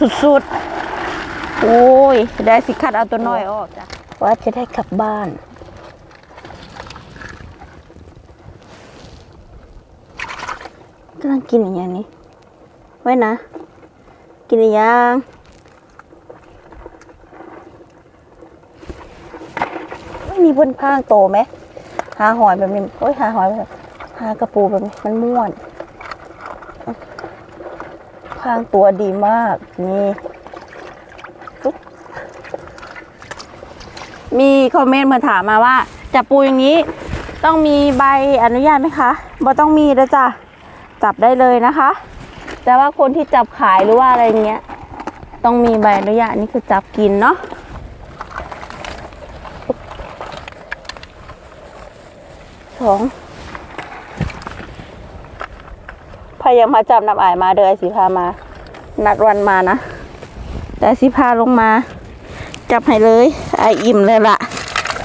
สุดๆ โอ้ยได้สิคัดเอาตัวน้อยออกจ้ะว่าจะได้กลับบ้าน กำลังกินอย่างนี้ ไว้นะ กินอยังไม่มีบนข้างโตไหม หาหอยแบบนี้โอ้ยหาหอยแบบหากระปูแบบนี้มันม่วน ข้างตัวดีมาก นี่มีคอมเมนต์มาถามมาว่าจับปูอย่างนี้ต้องมีใบอนุญาตไหมคะบ่ต้องมีแล้วจ้ะจับได้เลยนะคะ แต่ว่าคนที่จับขายหรือว่าอะไรเงี้ย ต้องมีใบอนุญาตนี่คือจับกินเนาะสอง พยายามมาจับนับอายมาเดยสิพามา นัดวันมานะ แต่สิพาลงมา จับให้เลยไออิ่มเลยล่ะ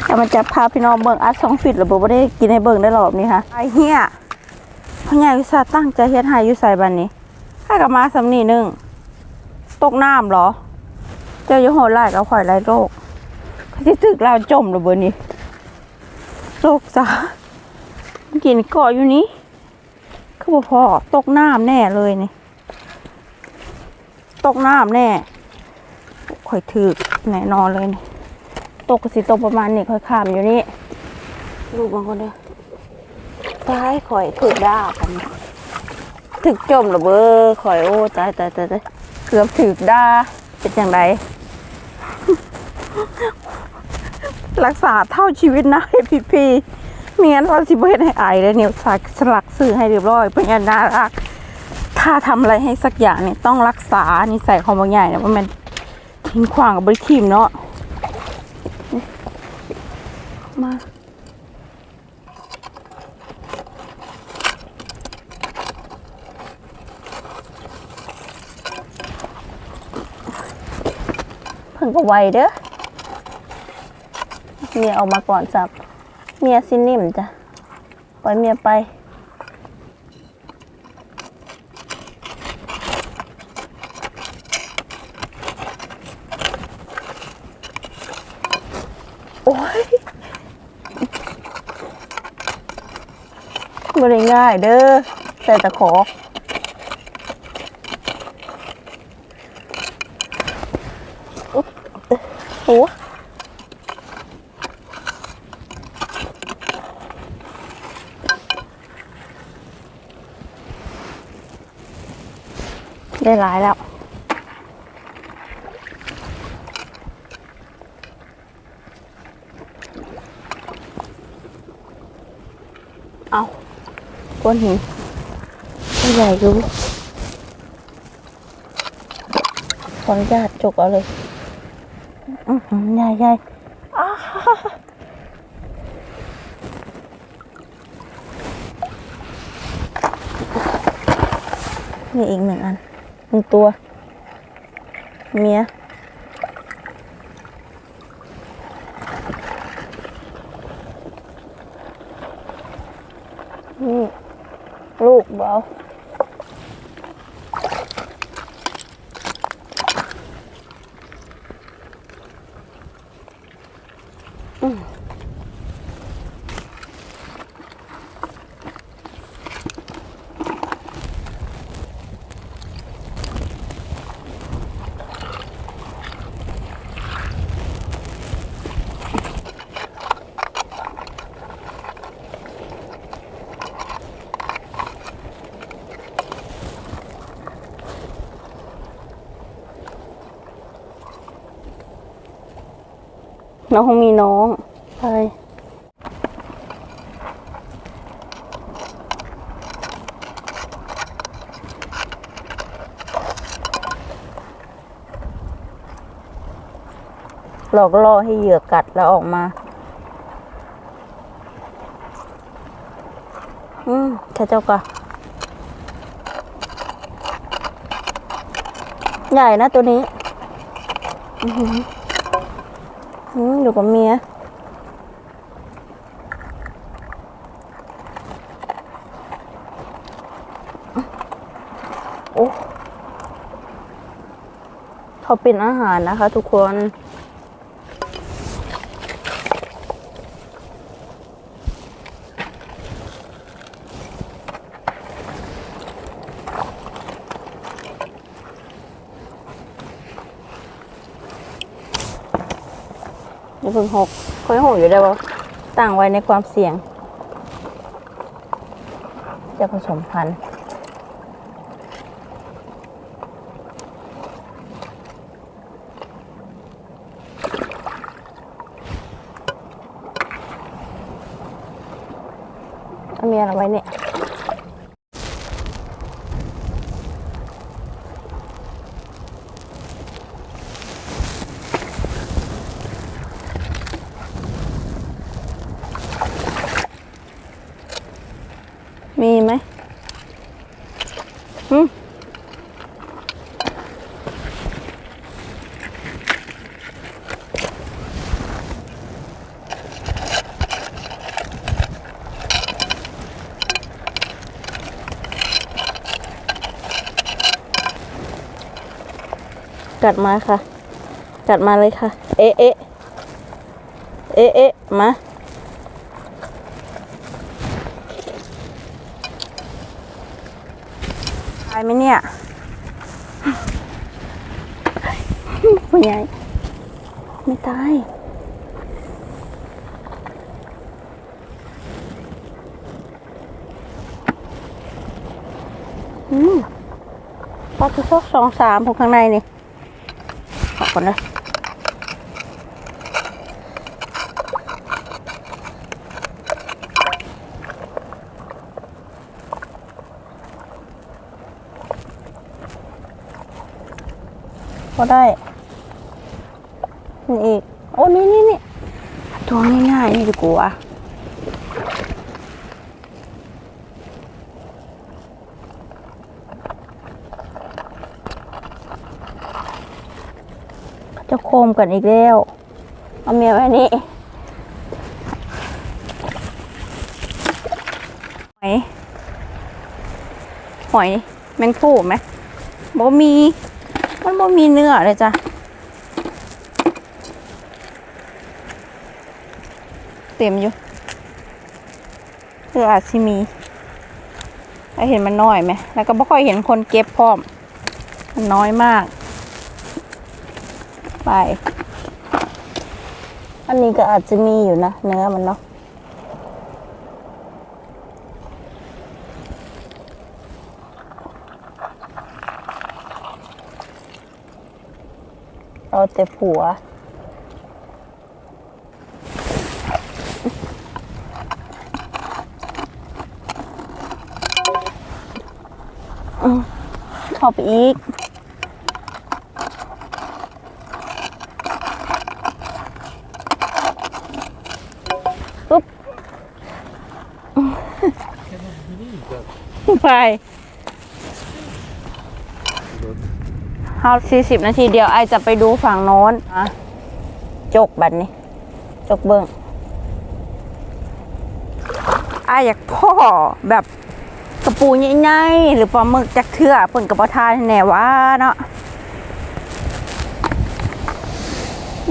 เอามาจับพาพี่น้องเบิ่งอัดสองฟิตหรือบ่ได้กินให้เบิ่งได้หรอบนี้ค่ะไอเฮียพ่อใหญ่วิสาตั้งใจเฮ็ดให้อยู่ใส่บันนี้ถ้ากับมาสำนีหนึ่งตกน้ำเหรอ เจ้าอยู่โหดไล่กับข่อยไล่โรคเขาสิตึกเราจมหรือบ่นี่โรคจ้ากินกาะอยู่นี้ คือบ่พอตกน้ำแน่เลยนี่ ตกน้ำแน่ข่อยถือแน่นอนเลยนี่ตกสิตกประมาณนี้ค่อยข้ามอยู่นี่ลูกบางคนเด้อตายข่อยถูกด่ากันถึกจมระเบ้อข่อยโอ้ตายตายตายตายเกือบถึกด่าเป็นอย่างไรรักษาเท่าชีวิตนะพีพี เมียนว่าสิบเฮ็ดให้อายเลยเนี่ยสักสลักซื้อให้เรียบร้อยเป็นอย่างน่ารัก ถ้าทำอะไรให้สักอย่างเนี่ยต้องรักษานิสัยของบางอย่างเนี่ยว่ามันทิ้งขวางกับบริทีมเนาะมาเพิ่งก็ไวเด้อเมียเอามาก่อนจับ เมียสินิ่มจ้ะ ปล่อยเมียไป โอ้ยไม่ได้ง่ายเด้อแต่ตะขอ โอ้ ได้หลายแล้วเอาก้อนหินใหญ่ดูขออนุญาตจกเอาเลยอือหืใหญ่ใหญ่อ้านี่อีกหนึ่งอัน หนึ่งตัว เมียนี่ลูกเบา น้องคงมีน้องไปหลอกล่อให้เหยื่อกัดแล้วออกมา อืมแค่เจ้าก็ใหญ่นะตัวนี้ อือหื อยู่กับเมียโอ้เขาเป็นอาหารนะคะทุกคน เพิ่งหกค่อยหกอยู่ได้บ่ตั้งไว้ในความเสี่ยง จะผสมพันธุ์เอาเมียเอาไว้เนี่ย มีไหมอืม กัดมาค่ะ กัดมาเลยค่ะ เอ๊ะเอ๊ะเอ๊ะเอ๊ะมาตายไหมเนี่ยผู้ใหญ่ไม่ตายอืมปลาทุกสองสามพวกข้างในนี่ ขอบคุณนะพอได้นี่อีก โอ้นี่นี่นี่ตัวง่ายๆนี่ดีกว่า จะโคมกันอีกแล้ว เอาเมียไว้นี่หอย หอยแมงผู้ไหมบ่มี มันบ่มีเนื้อเลยจ้ะเต็มอยู่คืออาจสิมีไอเห็นมันน้อยไหม แล้วก็ไม่ค่อยเห็นคนเก็บพร้อม มันน้อยมาก ไป อันนี้ก็อาจจะมีอยู่นะ เนื้อมันเนาะเอาแต่ผัวอืมเข้าไปอีก ปุ๊บ ไป เฮาสี่สิบนาทีเดียวไอจะไปดูฝั่งโน้นอะจกบัดนี้ จกเบิ้งไออยากพ่อแบบกระปูใหญ่ๆหรือปลาหมึกจักเทือเพิ่นกระปทานแน่ว่าเนาะ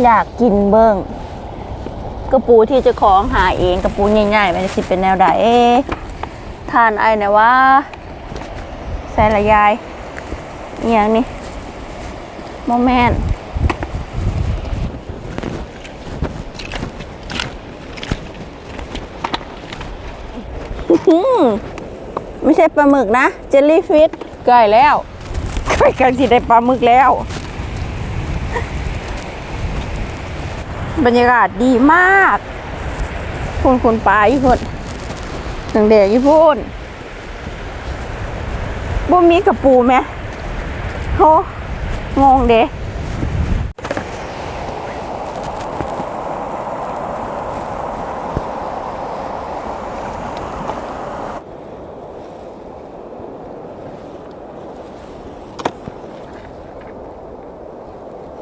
อยากกินเบิ้งกระปูที่จะของหาเองกระปูใหญ่ๆมันสิเป็นแนวใดทานไอเนี่ยว่า ส่ละยายอหย่างนี้โมแมนอื้อหือไม่ใช่ปลาหมึกนะ เจลลี่ฟิชใกล้แล้วใกล้กันสิได้ปลาหมึกแล้ว บรรยากาศดีมาก คุณคุณปลาอยู่พุ่นหนังเด็กอยู่พุ่น บ่มีกระปูไหมโหงงเด้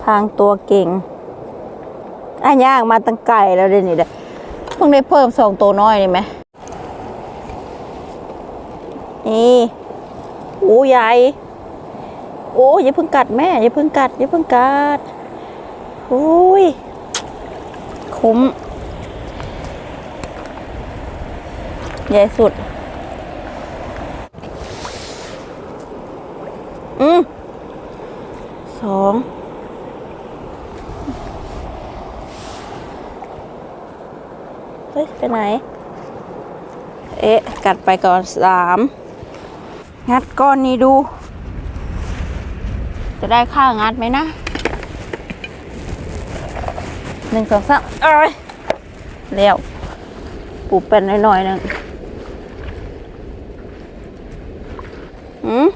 ทางตัวเก่งอะย่างมาตั้งไก่แล้วเดี๋ยวนี้เด้เพิ่งได้เพิ่มสองตัวน้อยนี่ไหมนี่ โอ้ใหญ่โอ้โอ้ยอย่าเพิ่งกัดแม่อย่าเพิ่งกัดอย่าเพิ่งกัดโอ้ยคุ้ม ใหญ่สุด อืมสองเฮ้ย ไปไหน เอ๊ะ กัดไปก่อนสาม งัดก้อนนี้ดู จะได้ค่างัดไหมนะหนึ่งสองสามเอ้ยเร็วปูเป็นหน่อยๆหนึ่งอืม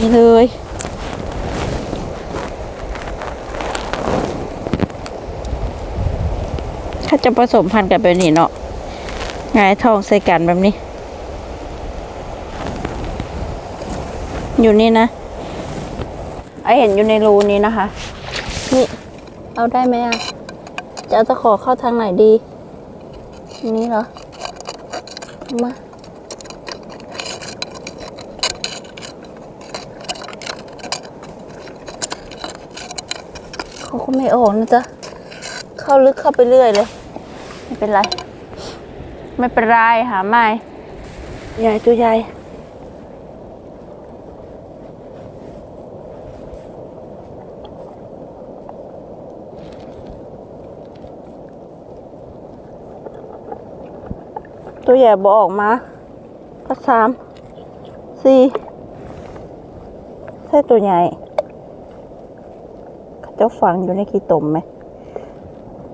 นี่เลยถ้าจะผสมพันธุ์กันแบบนี้เนาะหงายทองใส่กันแบบนี้ อยู่นี่นะไอเห็นอยู่ในรูนี้นะคะ นี่เอาได้ไหมอะ จะเอาตะขอเข้าทางไหนดี นี้เหรอ มา เขาก็ไม่ออกนะจ๊ะ เข้าลึกเข้าไปเรื่อยเลย ไม่เป็นไร ไม่เป็นไรหาไม่ ใหญ่ตัวใหญ่ตัวใหญ่บอออกมาก็สามสี่ใช่ตัวใหญ่เขาเจ้าฝังอยู่ในขี้ตมไหม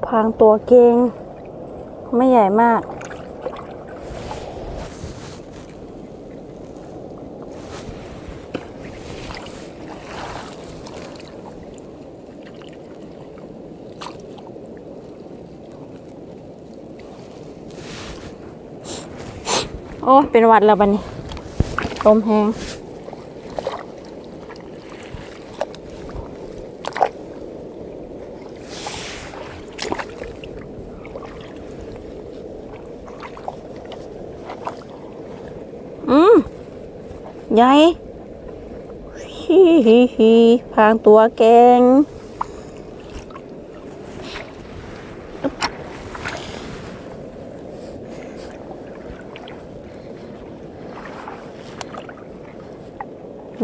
พางตัวเก่งไม่ใหญ่มาก โอ้ เป็นวัดแล้วบันนี้ลมแห้ง อืม ใหญ่ฮิฮิฮิพางตัวแกง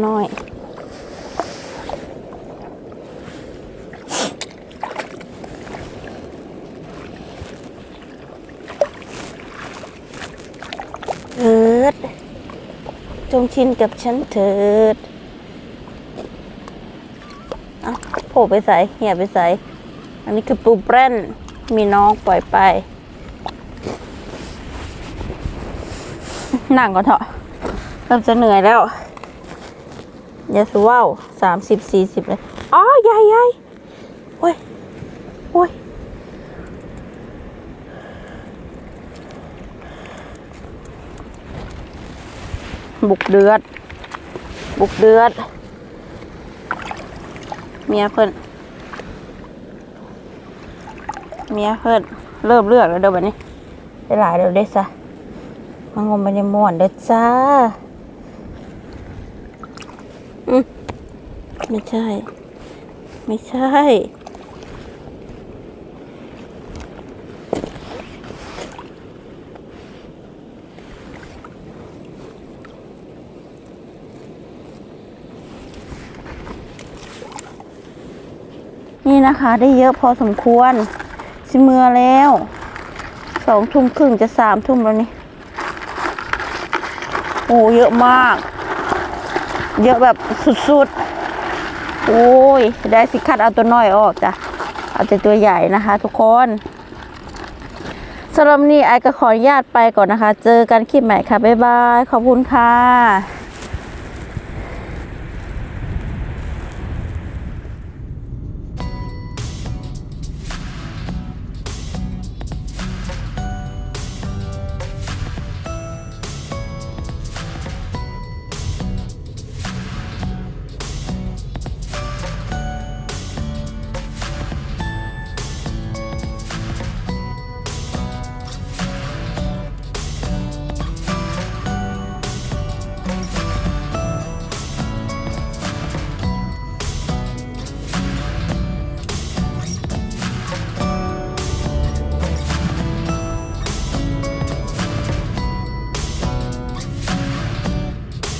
น้อย เถิด จ งชินกับฉันเถิดเอาโผล่ไปใส่เหี่ยไปใส่ อันนี้คือปูแป้นมีน้องปล่อยไป นั่งก่อนเถอะเริ่มจะเหนื่อยแล้วอย่าสูว่าวสามสิบสี่สิบเลย อ๋อใหญ่ใหญ่โอ้ยโอ้ย บุกเดือด บุกเดือด เมียเพิ่นเมียเพิ่นเริ่มเลือกแล้วเดี๋ยวบัดนี้ได้หลายเดี๋ยวได้ซะมางมไปในม่วนเด้อจ้าอืมไม่ใช่ ไม่ใช่ นะคะ ได้เยอะพอสมควรสิเมือแล้วสองทุ่มครึ่งจะสามทุ่มแล้วนี่โอ้เยอะมาก เยอะแบบสุดๆ โอ้ย ได้สิคัดเอาตัวน้อยออกจ้ะ เอาแต่ตัวใหญ่นะคะทุกคนสำหรับนนี้ไอก็ขออนุญาตไปก่อนนะคะ เจอกันคลิปใหม่ค่ะ บ๊ายบาย ขอบคุณค่ะ